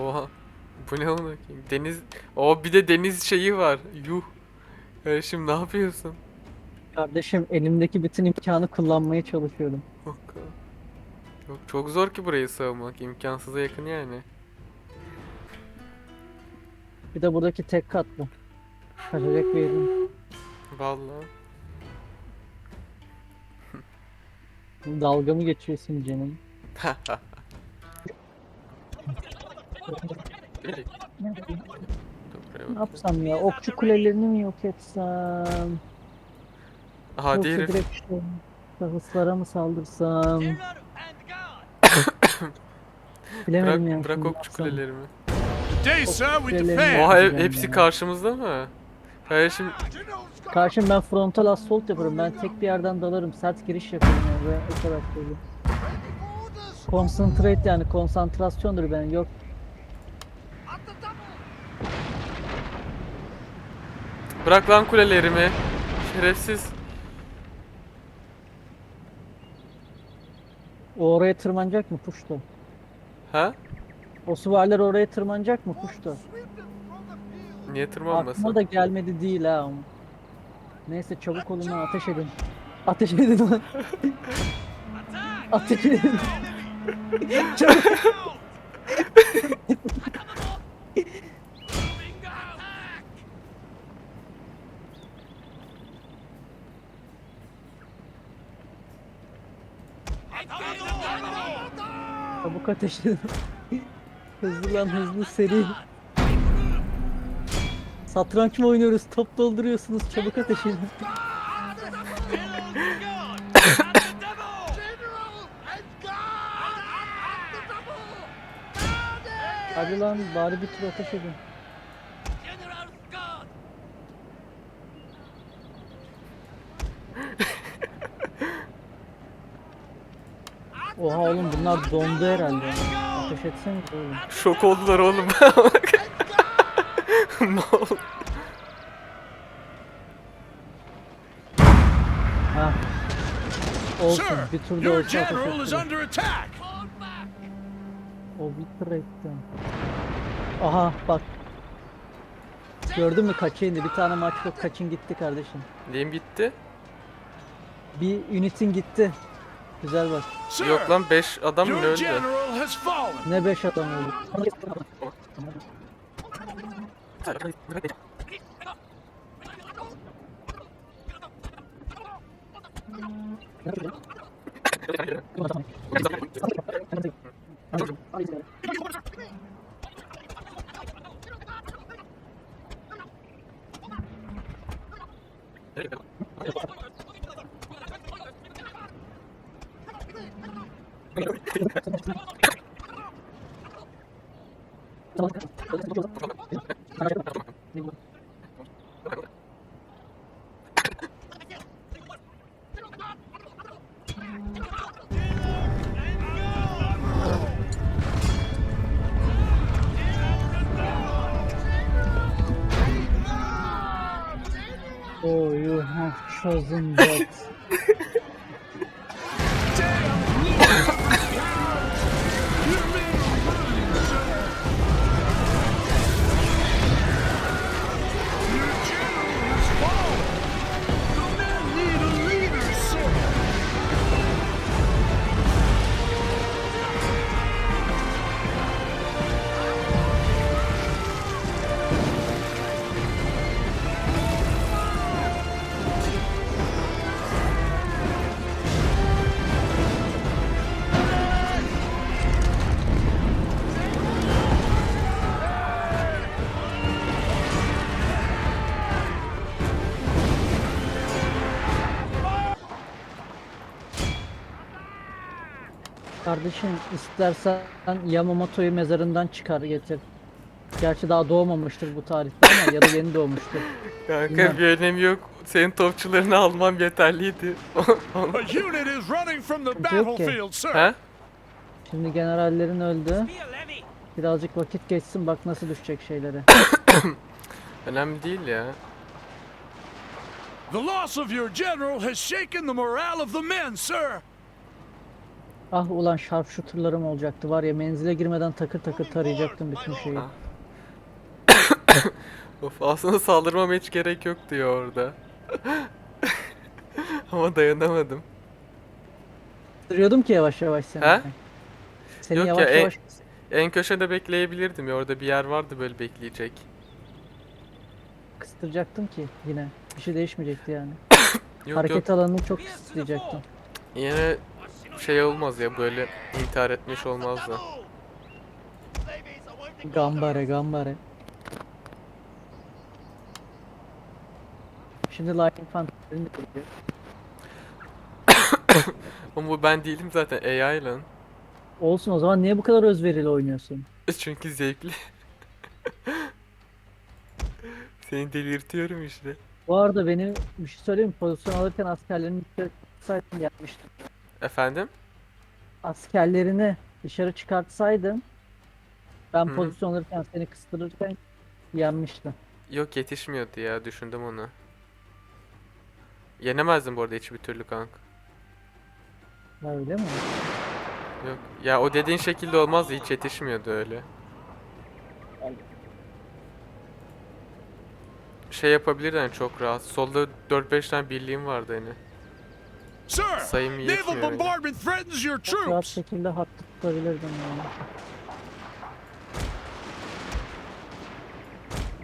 Oha. Bu ne ona? Deniz... O bir de deniz şeyi var. Yuh. Kardeşim ne yapıyorsun? Kardeşim elimdeki bütün imkanı kullanmaya çalışıyorum. Yok, Yok çok zor ki burayı sığmak. İmkansıza yakın yani. Bir de buradaki tek katlı. Kaçacak bir yerim. Vallahi. Dalga mı geçiyorsun canım? Ne yapsam ya? Okçu kulelerini mi yok etsem? Hadi Yoksa herif. direkt işte şahıslara mı saldırsam? Bilemedim ya. Bırak, bırak şimdi okçu yapsam. kulelerimi. Today, sir, we Kulelerimi defend. Oha he- hepsi karşımızda mı? Kardeşim Karşım ben frontal assault yaparım. Ben tek bir yerden dalarım. Sert giriş yaparım yani. Ve o kadar söyleyeyim. Concentrate yani konsantrasyondur ben. Yok bırak lan kulelerimi. Şerefsiz. o oraya tırmanacak mı puşta? Ha? O süvariler oraya tırmanacak mı puşta? Niye tırmanmasın? Aklıma da gelmedi değil ha. ama. Neyse çabuk olun lan ateş edin. Ateş edin lan. ateş edin. çabuk. Çabuk ateş edin. hızlı lan hızlı seri. Satranç mı oynuyoruz? Top dolduruyorsunuz. Çabuk ateş edin. Hadi lan bari bir tur ateş edin. Oha oğlum bunlar dondu herhalde. Ateş etseniz oğlum. Şok oldular oğlum. ne oldu? Ha. Olsun bir turda olsa ateş attack. O bir tur etti. Aha bak. Gördün mü kaça indi? Bir tane maç yok kaçın gitti kardeşim. Neyim gitti? Bir unitin gitti. Güzel bak. Sir, Yok lan 5 adam mı öldü? Ne beş adam oldu. Oh, you have chosen death. Kardeşim istersen Yamamoto'yu mezarından çıkar getir. Gerçi daha doğmamıştır bu tarihte ama ya da yeni doğmuştur. Kanka Bilmem. bir önemi yok. Senin topçularını almam yeterliydi. Yok ki. ha? Şimdi generallerin öldü. Birazcık vakit geçsin bak nasıl düşecek şeylere. Önemli değil ya. The loss of your general has shaken the morale of the men, sir. Ah ulan sharpshooter'larım olacaktı var ya menzile girmeden takır takır tarayacaktım bütün şeyi. Ah. Of aslında saldırmama hiç gerek yok diyor orada. Ama dayanamadım. Kıstırıyordum ki yavaş yavaş seni. He? Seni Yok ya, yavaş e- yavaş En köşede bekleyebilirdim ya orada bir yer vardı böyle bekleyecek. kıstıracaktım ki yine. Bir şey değişmeyecekti yani. Yok Hareket yok alanını çok kısıtlayacaktım. yine şey olmaz ya böyle intihar etmiş olmaz da. Gambare gambare. Şimdi light infanterini koyuyor. Ama bu ben değilim zaten AI lan. Olsun o zaman niye bu kadar özverili oynuyorsun? Çünkü zevkli. Seni delirtiyorum işte. Bu arada beni bir şey söyleyeyim mi? Pozisyon alırken dışarı çıkartsaydım yapmıştım. Efendim? Askerlerini dışarı çıkartsaydım ben Hı pozisyon alırken seni kıstırırken yenmiştim. Yok yetişmiyordu ya düşündüm onu. Yenemezdim bu arada hiçbir türlü kanka. Ha, Öyle mi? Yok. Ya o dediğin şekilde olmazdı hiç yetişmiyordu öyle. Şey yapabilirdin hani çok rahat. Solda 4-5 tane birliğim vardı hani. Sir, Sayım naval yetmiyor yani. bombardment threatens your rahat troops. şekilde hattı tutabilirdim yani.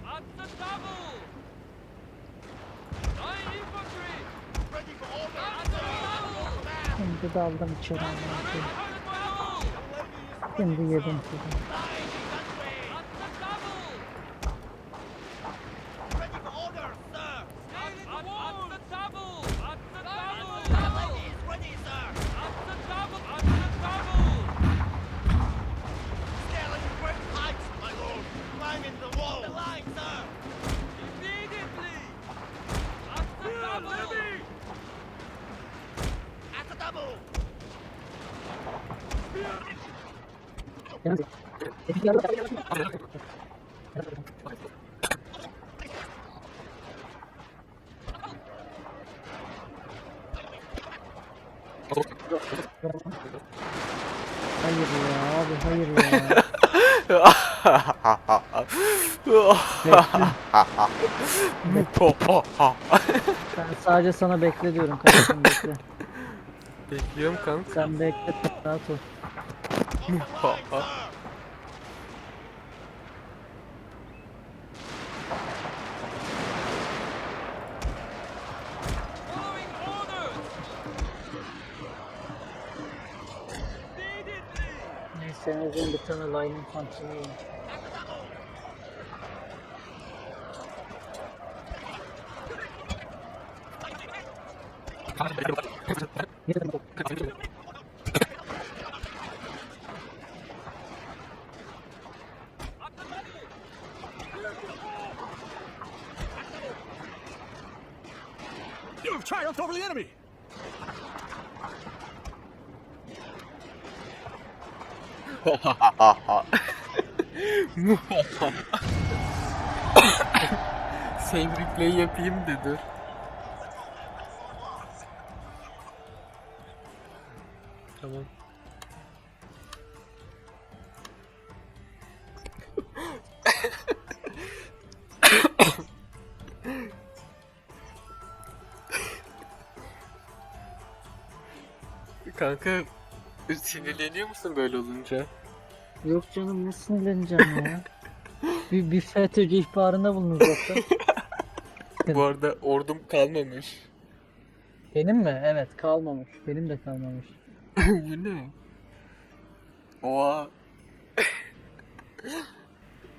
At the double! İnfantry! At the! Şimdi daldım içeri. At the Şimdi yedim sizi. double! Ready for order, sir! At, at, at the double! At the double! is ready, sir! At the double! At the double! Scaling great heights, my lord! Climbing the wall! The line, sir! Immediately! At the double! At the double! Hayır ya abi hayır ya. Ben sadece sana bekle diyorum kardeşim bekle. Bekliyorum kanka. Sen bekle rahat ol. Neyse en azından bir tane line infantry var. You Save replay yapayım dur. Tamam. Kanka sinirleniyor musun böyle olunca? Yok canım ne sinirleneceğim ya. bir, bir FETÖ'cü ihbarında bulunur zaten. Bu arada ordum kalmamış. Benim mi? Evet kalmamış. Benim de kalmamış. Bu ne? Oha.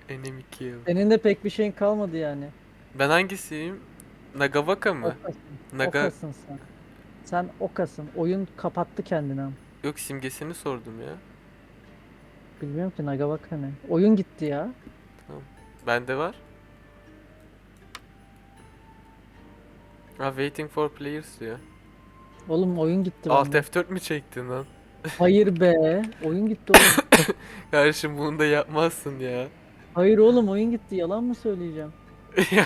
Enemy kill. Senin de pek bir şeyin kalmadı yani. Ben hangisiyim? Nagavaka mı? Okasın. Naga... Okasın sen. Sen okasın. Oyun kapattı kendini ama. Yok simgesini sordum ya. Bilmiyorum ki Nagavaka ne. Oyun gitti ya. Bende var. Ha waiting for players diyor. Oğlum oyun gitti Alt bende. F4 mi çektin lan? Hayır be. Oyun gitti oğlum. Kardeşim bunu da yapmazsın ya. Hayır oğlum oyun gitti. Yalan mı söyleyeceğim? ya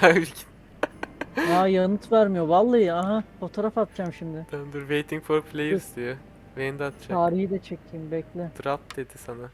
Aa yanıt vermiyor. Vallahi aha fotoğraf atacağım şimdi. tamam dur waiting for players diyor. Beni de atacak. Tarihi de çekeyim bekle. Drop dedi sana.